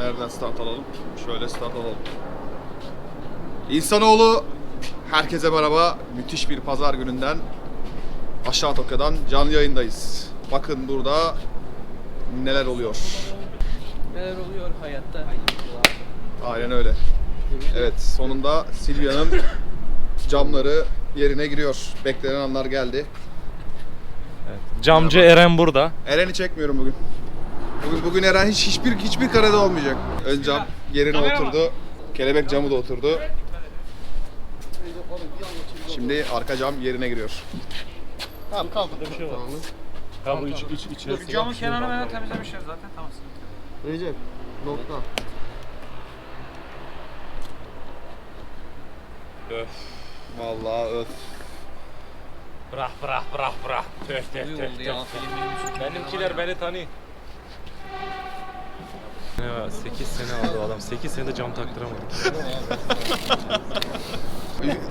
Nereden start alalım? Şöyle start alalım. İnsanoğlu herkese merhaba. Müthiş bir pazar gününden aşağı Tokyo'dan canlı yayındayız. Bakın burada neler oluyor. Neler oluyor hayatta? Aynen öyle. Evet sonunda Silvia'nın camları yerine giriyor. Beklenen anlar geldi. Camcı Eren burada. Eren'i çekmiyorum bugün. Bugün bugün Eren hiç hiçbir hiçbir karede olmayacak. Ön cam yerine oturdu. Kelebek camı da oturdu. Şimdi arka cam yerine giriyor. Tamam kaldı. Bir şey var. Ha bu iç, iç, içerisi. Camın kenarını ben temizlemişler zaten tamam. Recep nokta. Öf. Vallahi öf. Bırak bırak bırak bırak. Tüh tüh tüh. Benimkiler beni tanıyor. Ne 8 sene oldu adam. 8 senede cam taktıramadı.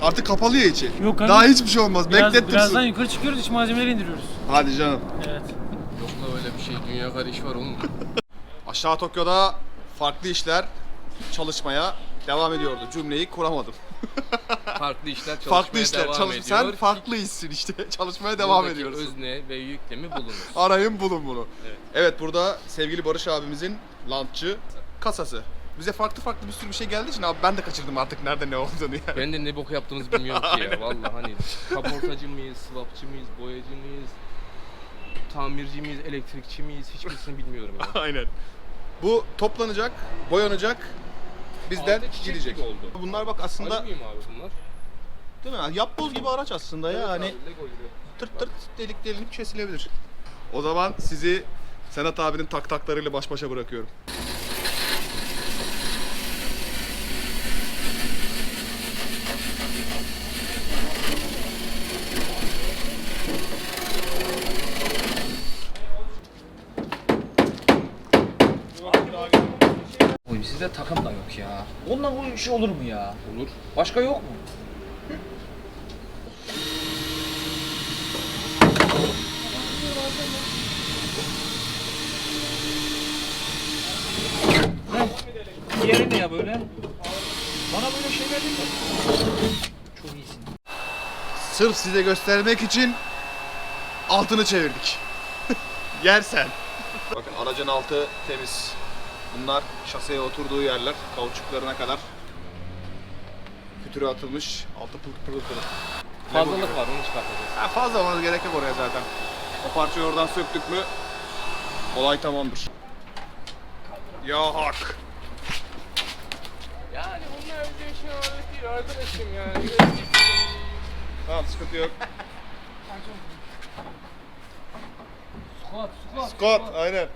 Artık kapalı ya içi. Yok kanka. Daha hiçbir şey olmaz. Biraz, Beklettirsin. birazdan yukarı çıkıyoruz iç malzemeleri indiriyoruz. Hadi canım. Evet. Yok la öyle bir şey. Dünya kadar iş var oğlum. Aşağı Tokyo'da farklı işler çalışmaya devam ediyordu. Cümleyi kuramadım. Farklı işler çalışmaya farklı işler devam çalış. ediyor. Sen farklı işsin işte. Çalışmaya devam Buradaki ediyoruz. özne ve yüklemi bulunur. Arayın bulun bunu. Evet. Evet. burada sevgili Barış abimizin lantçı kasası. Bize farklı farklı bir sürü bir şey geldiği için abi ben de kaçırdım artık nerede ne olduğunu yani. Ben de ne bok yaptığımızı bilmiyorum ki ya. Vallahi hani kaportacı mıyız, swapçı mıyız, boyacı mıyız, tamirci miyiz, elektrikçi miyiz hiçbirisini bilmiyorum ya. Aynen. Bu toplanacak, boyanacak, bizden Altı çiçek gidecek. gibi oldu. Bunlar bak aslında mıyım abi bunlar? değil mi? Yapboz gibi araç aslında ya. Hani Abi, Lego gibi. tırt tırt delik delinip kesilebilir. O zaman sizi Senat abinin tak taklarıyla baş başa bırakıyorum. Oğlum sizde takım da yok ya. Ondan bu iş olur mu ya? Olur. Başka yok mu? Diğeri ne ya böyle? Bana böyle şey verdin mi? Çok iyisin. Sırf size göstermek için altını çevirdik. Yersen. Bakın aracın altı temiz. Bunlar şaseye oturduğu yerler. Kauçuklarına kadar. Fütürü atılmış. Altı pırıl pırıl pırıl. Fazlalık var onu çıkartacağız. Ha, fazla olmanız gerek yok oraya zaten. O parçayı oradan söktük mü olay tamamdır. Ya hak. Yani bunlar bir şey olarak değil arkadaşım yani. Tamam sıkıntı yok. Squat, squat. Scott aynen.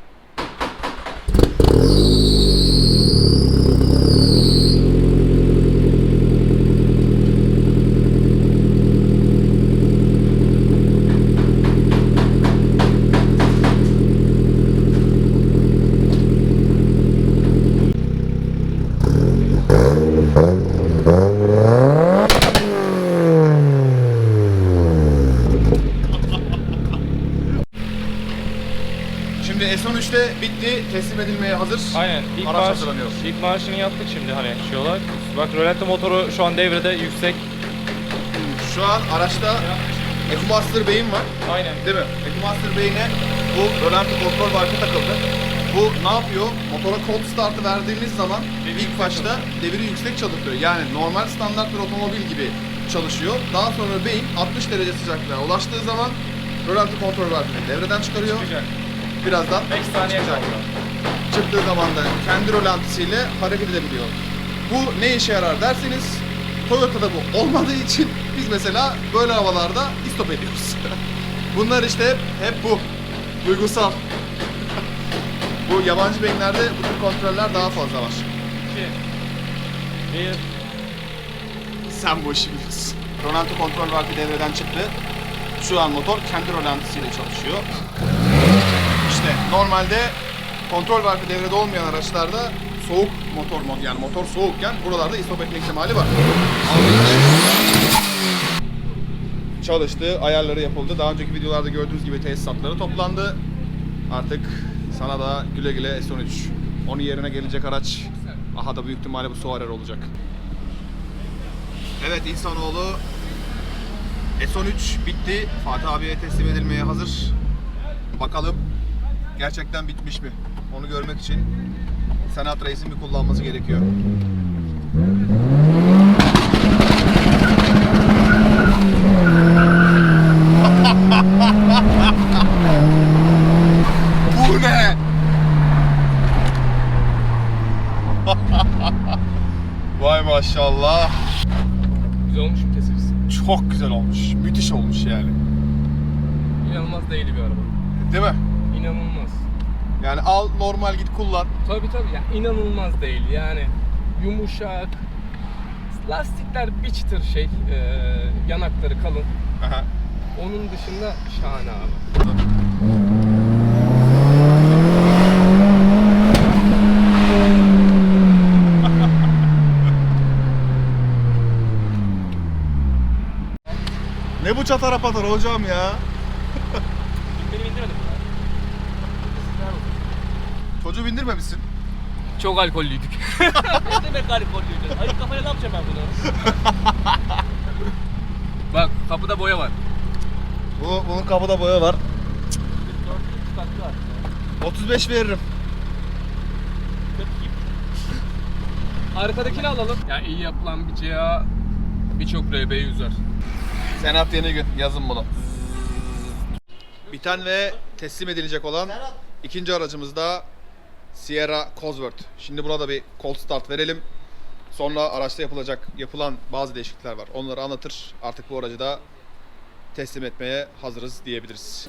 Hazır. Aynen. İlk, Araç marş, hazırlanıyor. ilk marşını yaptık şimdi hani şey olarak. Bak rölanti motoru şu an devrede yüksek. Şu an araçta EcoMaster beyin var. Aynen. Değil mi? EcoMaster beyine bu rölanti kontrol barkı takıldı. Bu ne yapıyor? Motora cold startı verdiğimiz zaman ilk başta deviri yüksek çalıştırıyor. Yani normal standart bir otomobil gibi çalışıyor. Daha sonra beyin 60 derece sıcaklığa ulaştığı zaman rölanti kontrol barkını devreden çıkarıyor. Çıkacak. Birazdan 5 saniye çıkacak. Çıktığı zaman da kendi rölantisiyle hareket edebiliyor. Bu ne işe yarar derseniz Toyota'da bu olmadığı için biz mesela böyle havalarda istop ediyoruz. Bunlar işte hep, hep bu. Duygusal. bu yabancı beyinlerde bu tür kontroller daha fazla var. 2 1 Sen bu işi biliyorsun. Rölanti kontrol vakti devreden çıktı. Şu an motor kendi rölantisiyle çalışıyor. İşte normalde kontrol vakti devrede olmayan araçlarda soğuk motor mod yani motor soğukken buralarda istop etme ihtimali var. Çalıştı, ayarları yapıldı. Daha önceki videolarda gördüğünüz gibi tesisatları toplandı. Artık sana da güle güle S13. Onun yerine gelecek araç aha da büyük ihtimalle bu Soarer olacak. Evet insanoğlu S13 bitti. Fatih abiye teslim edilmeye hazır. Bakalım gerçekten bitmiş mi? Onu görmek için Senat Reis'in bir kullanması gerekiyor. Bu ne? Vay maşallah. Güzel olmuş mu tesirisi? Çok güzel olmuş. Müthiş olmuş yani. İnanılmaz değil bir araba. Değil mi? İnanılmaz. Yani al normal git kullan. Tabii tabii yani inanılmaz değil yani yumuşak. Lastikler bir çıtır şey, e, yanakları kalın. Aha. Onun dışında şahane abi. Ne bu çatara patara hocam ya? Benim indirmedim. Çocuğu bindirmemişsin. Çok alkollüydük. Ne demek oluyor? Hayır kafaya ne yapacağım ben bunu? Bak kapıda boya var. Bu, bunun kapıda boya var. 4 dakika var. 35 veririm. Arkadakini alalım. Yani iyi yapılan bir CA birçok RB'yi üzer. Senat yeni gün. Yazın bunu. Biten ve teslim edilecek olan ikinci aracımız da Sierra Cosworth. Şimdi buna da bir cold start verelim. Sonra araçta yapılacak yapılan bazı değişiklikler var. Onları anlatır. Artık bu aracı da teslim etmeye hazırız diyebiliriz.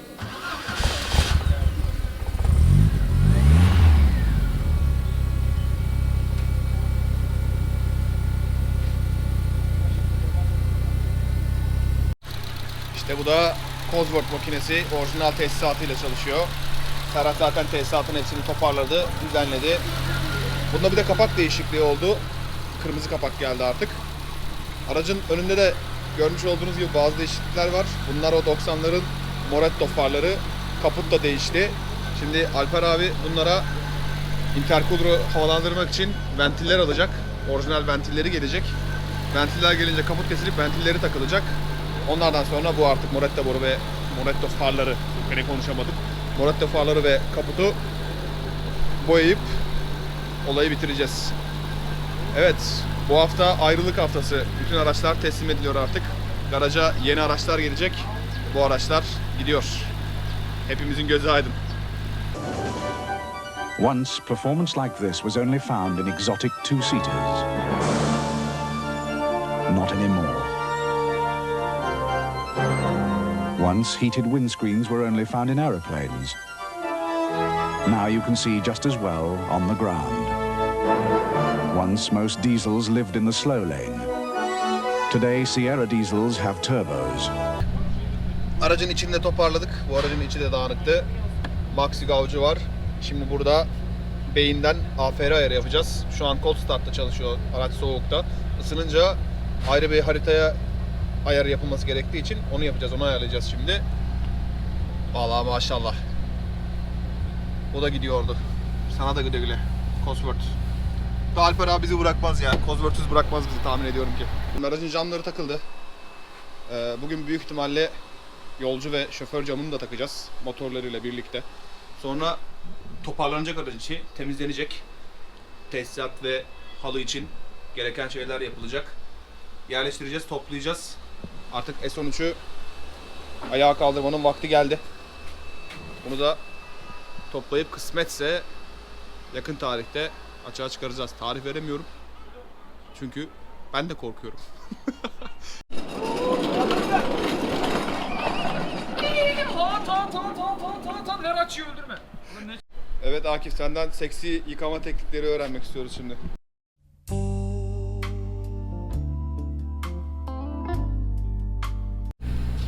İşte bu da Cosworth makinesi. Orijinal tesisatıyla çalışıyor. Serhat zaten tesisatın hepsini toparladı, düzenledi. Bunda bir de kapak değişikliği oldu. Kırmızı kapak geldi artık. Aracın önünde de görmüş olduğunuz gibi bazı değişiklikler var. Bunlar o 90'ların Moretto farları. Kaput da değişti. Şimdi Alper abi bunlara intercooler'ı havalandırmak için ventiller alacak. Orijinal ventilleri gelecek. Ventiller gelince kaput kesilip ventilleri takılacak. Onlardan sonra bu artık Moretto boru ve Moretto farları, beni konuşamadım. Moretto farları ve kaputu boyayıp olayı bitireceğiz. Evet, bu hafta ayrılık haftası. Bütün araçlar teslim ediliyor artık. Garaja yeni araçlar gelecek. Bu araçlar gidiyor. Hepimizin gözü aydın. Once, performance like this was only found in exotic two-seaters. Not anymore. Once, heated windscreens were only found in aeroplanes. Now you can see just as well on the ground. Once, most diesels lived in the slow lane. Today, Sierra diesels have turbos. Aracın içini de toparladık. Bu aracın içi de dağınıktı. Maxi Gavcı var. Şimdi burada beyinden AFR ayarı yapacağız. Şu an cold start'ta çalışıyor araç soğukta. Isınınca ayrı bir haritaya ayarı yapılması gerektiği için onu yapacağız. Onu ayarlayacağız şimdi. Vallahi maşallah. O da gidiyordu. Sana da güle güle. Cosworth. Da Alper abi bizi bırakmaz ya. Cosworth'suz bırakmaz bizi tahmin ediyorum ki. Aracın camları takıldı. Ee, bugün büyük ihtimalle yolcu ve şoför camını da takacağız motorlarıyla birlikte. Sonra toparlanacak aracın içi, temizlenecek. Tesisat ve halı için gereken şeyler yapılacak. Yerleştireceğiz, toplayacağız. Artık S13'ü ayağa kaldırmanın vakti geldi. Bunu da toplayıp kısmetse yakın tarihte açığa çıkaracağız. Tarih veremiyorum. Çünkü ben de korkuyorum. Evet Akif senden seksi yıkama teknikleri öğrenmek istiyoruz şimdi.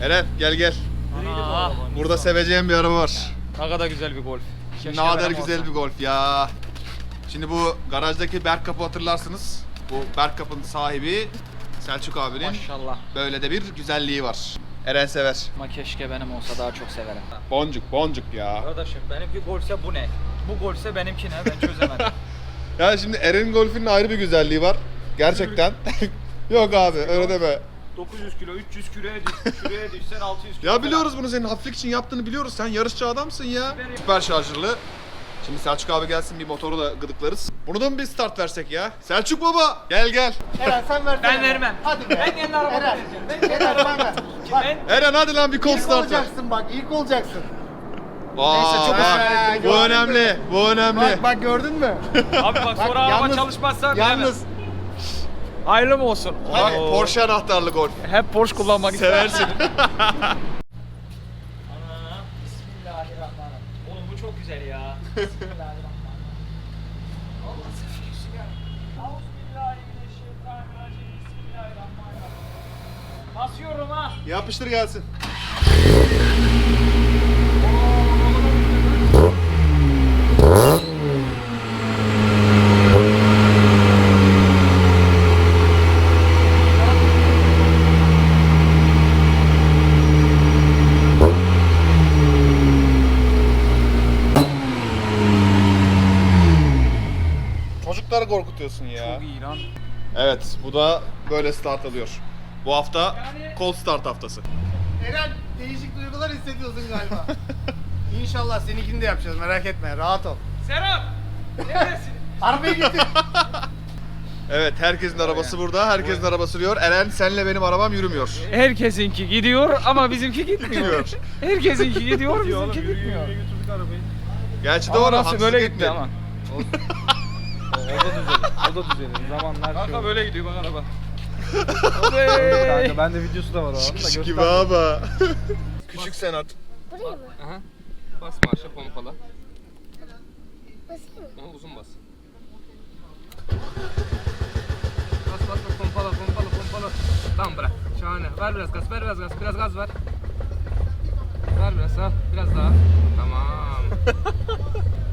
Eren gel gel. Aa, Burada seveceğim bir araba var. ne kadar güzel bir golf. Keşke Nadir benim güzel olsa. bir Golf ya. Şimdi bu garajdaki Berkkap'ı hatırlarsınız. Bu Berkkap'ın sahibi Selçuk abinin Maşallah. böyle de bir güzelliği var. Eren sever. Ama keşke benim olsa daha çok severim. Boncuk boncuk ya. Arkadaşım benimki golse bu ne? Bu golse benimki ne? Ben çözemedim. Ya şimdi Eren Golf'ün ayrı bir güzelliği var. Gerçekten. Yok abi öyle deme. 900 kilo, 300 kiloya düş, şuraya düşsen 600 kilo. Ya biliyoruz bunu senin hafiflik için yaptığını biliyoruz. Sen yarışçı adamsın ya. Süper şarjlı. Şimdi Selçuk abi gelsin bir motoru da gıdıklarız. Bunu da mı bir start versek ya? Selçuk baba gel gel. Eren sen versene. Ben vermem. Hadi be. Ben kendi arabamı Eren. vereceğim. Ben Eren ver. Bak Eren hadi lan bir kol ilk start ver. olacaksın bak ilk olacaksın. Aa, Neyse, çok bak, ısrar bu önemli. Bu önemli. Bak bak gördün mü? Abi bak sonra araba yalnız- çalışmazsa. Yalnız Hayırlı mı olsun? Bak Porsche anahtarlı golf. Hep Porsche kullanmak Seversin. Bismillahirrahmanirrahim. Oğlum bu çok güzel ya. Bismillahirrahmanirrahim. Allah seversin ya. Euzubillahimineşşeytanirracim. Bismillahirrahmanirrahim. Basıyorum ha. Yapıştır gelsin. Çocukları korkutuyorsun ya. Çok iyi lan. Evet, bu da böyle start alıyor. Bu hafta kol start haftası. Eren değişik duygular hissediyorsun galiba. İnşallah seninkini de yapacağız merak etme rahat ol. Serap! Neredesin? Arabaya gittik. Evet, herkesin arabası burada. Herkesin arabası sürüyor. Eren senle benim arabam yürümüyor. Herkesinki gidiyor ama bizimki gitmiyor. Herkesinki gidiyor, bizimki gitmiyor. Gerçi Ama doğru. nasıl böyle gitti ama. O da düzelir. O da düzelir. Zamanlar Kanka böyle gidiyor bak araba. Kanka bende videosu da var o Şş gibi ama. Küçük senat. Aha. Bas marşa pompala. Basayım mı? Ama uzun bas. Bas bas bas pompala pompala pompala. Tamam bırak. Şahane. Ver biraz gaz ver biraz gaz. Biraz gaz ver. Ver biraz ha. Biraz daha. Tamam.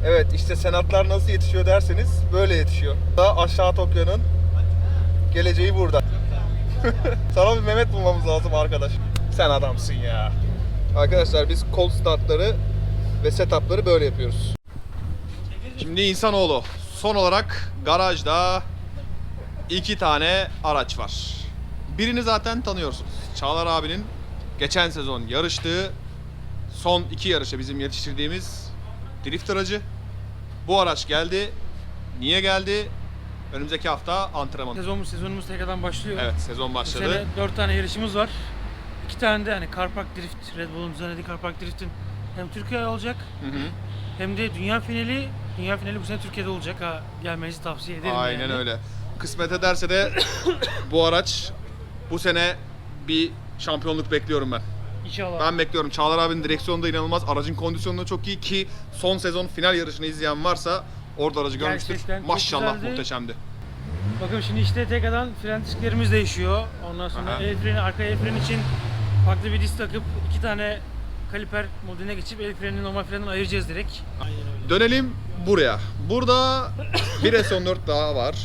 Evet, işte senatlar nasıl yetişiyor derseniz böyle yetişiyor. Da aşağı Tokyo'nun geleceği burada. Sana bir Mehmet bulmamız lazım arkadaş. Sen adamsın ya. Arkadaşlar biz kol startları ve setupları böyle yapıyoruz. Şimdi insanoğlu son olarak garajda iki tane araç var. Birini zaten tanıyorsunuz. Çağlar abinin geçen sezon yarıştığı son iki yarışa bizim yetiştirdiğimiz drift aracı. Bu araç geldi. Niye geldi? Önümüzdeki hafta antrenman. Sezonumuz, sezonumuz tekrardan başlıyor. Evet sezon Bu başladı. sene 4 tane yarışımız var. 2 tane de hani Car Park Drift, Red Bull'un düzenlediği Car Park Drift'in hem Türkiye olacak Hı hı. hem de dünya finali. Dünya finali bu sene Türkiye'de olacak. Ha, gelmenizi tavsiye ederim. Aynen yani. öyle. Kısmet ederse de bu araç bu sene bir şampiyonluk bekliyorum ben. İnşallah. Ben bekliyorum. Çağlar abinin direksiyonu da inanılmaz. Aracın kondisyonu da çok iyi ki son sezon final yarışını izleyen varsa orada aracı görmüştür. Gerçekten çok Maşallah güzeldi. muhteşemdi. Bakın şimdi işte tekrardan fren disklerimiz değişiyor. Ondan sonra Aha. el freni, arka el freni için farklı bir disk takıp iki tane kaliper modeline geçip el frenini normal frenden ayıracağız direkt. Aynen öyle. Dönelim buraya. Burada bir S14 daha var.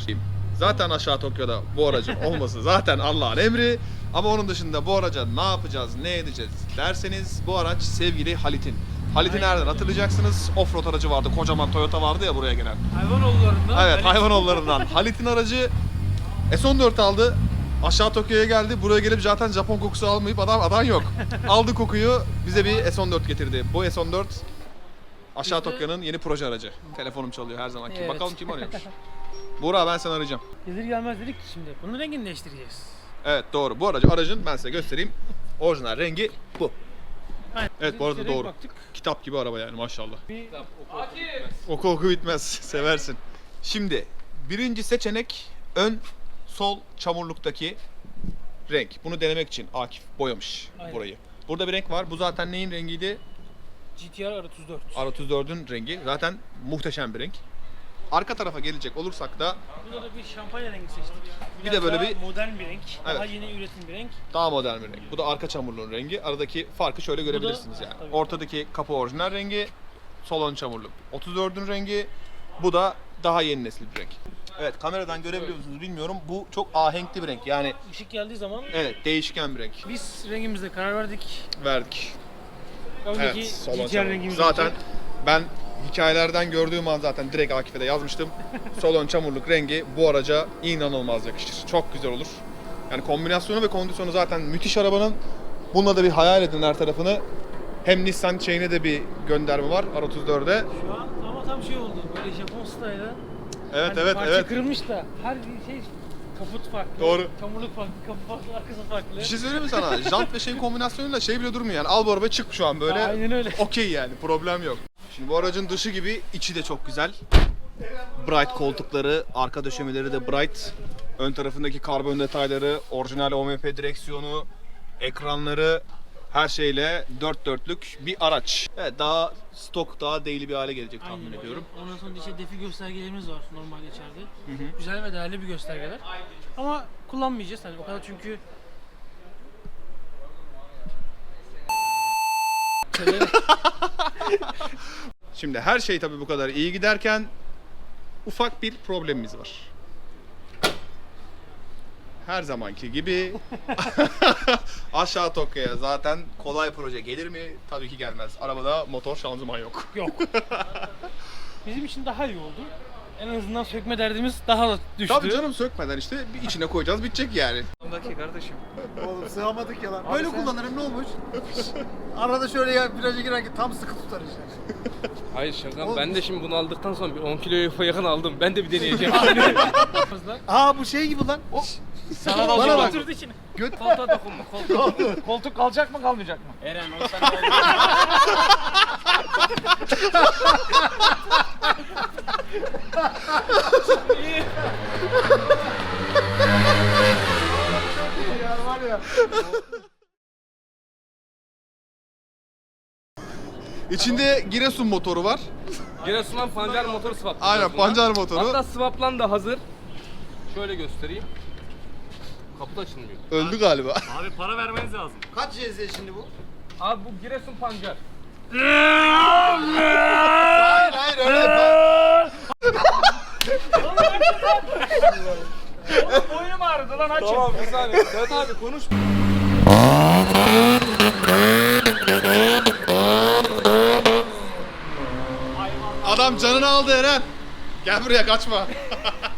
Zaten aşağı Tokyo'da bu aracın olması zaten Allah'ın emri. Ama onun dışında bu araca ne yapacağız, ne edeceğiz derseniz bu araç sevgili Halit'in. Halit'i nereden hatırlayacaksınız? Offroad aracı vardı, kocaman Toyota vardı ya buraya gelen. Hayvanoğullarından. Evet, hayvanoğullarından. Halit'in aracı S14 aldı. Aşağı Tokyo'ya geldi. Buraya gelip zaten Japon kokusu almayıp adam adam yok. Aldı kokuyu bize bir S14 getirdi. Bu S14 Aşağı Tokyo'nun yeni proje aracı. Telefonum çalıyor her zaman. Evet. Bakalım kim arıyormuş. Buğra ben seni arayacağım. Gelir gelmez dedik ki şimdi bunun rengini değiştireceğiz. Evet doğru. Bu aracı aracın ben size göstereyim. Orijinal rengi bu. Aynen. Evet, bu arada doğru. Baktık. Kitap gibi araba yani maşallah. Bir Oku oku bitmez. Seversin. Şimdi birinci seçenek ön sol çamurluktaki renk. Bunu denemek için Akif boyamış Aynen. burayı. Burada bir renk var. Bu zaten neyin rengiydi? GTR R34. R34'ün rengi. Zaten muhteşem bir renk. Arka tarafa gelecek olursak da Burada da bir şampanya rengi seçtik. Bir de böyle daha bir- modern bir renk. Daha Evet. yeni üretim bir renk. daha modern bir renk. Bu da arka çamurluğun rengi. Aradaki farkı şöyle görebilirsiniz yani. tabii. Ortadaki kapı orijinal rengi, sol ön çamurluk 34'ün rengi. Bu da daha yeni nesil bir renk. Evet kameradan görebiliyor musunuz bilmiyorum. Bu çok ahenkli bir renk. Yani Işık geldiği zaman evet değişken bir renk. biz rengimizde karar verdik. Verdik. Öndeki Evet, GTR rengimiz Zaten olacak. ben hikayelerden gördüğüm an zaten direkt Akif'e de yazmıştım. Sol ön çamurluk rengi bu araca inanılmaz yakışır. Çok güzel olur. Yani kombinasyonu ve kondisyonu zaten müthiş arabanın. Bununla da bir hayal edin her tarafını. Hem Nissan şeyine de bir gönderme var R34'e. Şu an ama tam şey oldu. Böyle Japon style'a. Evet Hani evet parça evet. kırılmış da her şey kaput farklı. Doğru. Çamurluk farklı, kaput farklı, arkası farklı. Bir şey söyleyeyim mi sana? Jant ve şey kombinasyonuyla şey bile durmuyor yani. Al bu araba çık şu an böyle. Aynen öyle. Okey yani problem yok. Şimdi bu aracın dışı gibi içi de çok güzel. Bright koltukları, arka döşemeleri de bright. Ön tarafındaki karbon detayları, orijinal OMP direksiyonu, ekranları her şeyle dört dörtlük bir araç. Evet daha stok, daha daily bir hale gelecek tahmin Aynen. ediyorum. Ondan sonra işte defi göstergelerimiz var normal içeride. Güzel ve değerli bir göstergeler. Ama kullanmayacağız hani o kadar çünkü Şimdi her şey tabii bu kadar iyi giderken ufak bir problemimiz var. Her zamanki gibi aşağı Tokyo'ya zaten kolay proje gelir mi? Tabii ki gelmez. Arabada motor şanzıman yok. yok. Bizim için daha iyi oldu. En azından sökme derdimiz daha da düştü. Tabii canım sökmeden işte bir içine koyacağız bitecek yani. Ondaki kardeşim. Oğlum sığamadık ya lan. Böyle kullanırım ne olmuş? Arada şöyle ya viraja girerken tam sıkı tutar işte. Hayır şaka. Ben de şimdi bunu aldıktan sonra bir 10 kiloya yakın aldım. Ben de bir deneyeceğim. Aa bu şey gibi lan. O Sana da Bana bak. Oturdu içine. Koltuğa dokunma. Koltuğa. Koltuk kalacak mı kalmayacak mı? Eren o sen İçinde Giresun motoru var. Giresun'dan pancar motoru swap. Aynen pancar motoru. Hatta swaplan da hazır. Şöyle göstereyim. Kaput açılmıyor. Öldü galiba. Abi para vermeniz lazım. kaç CZ şimdi bu? Abi bu Giresun pancar. Hayır hayır öyle Boynum ağrıdı lan açın. Tamam bir saniye. Sedat abi konuş. Adam canını aldı Eren. Gel buraya kaçma.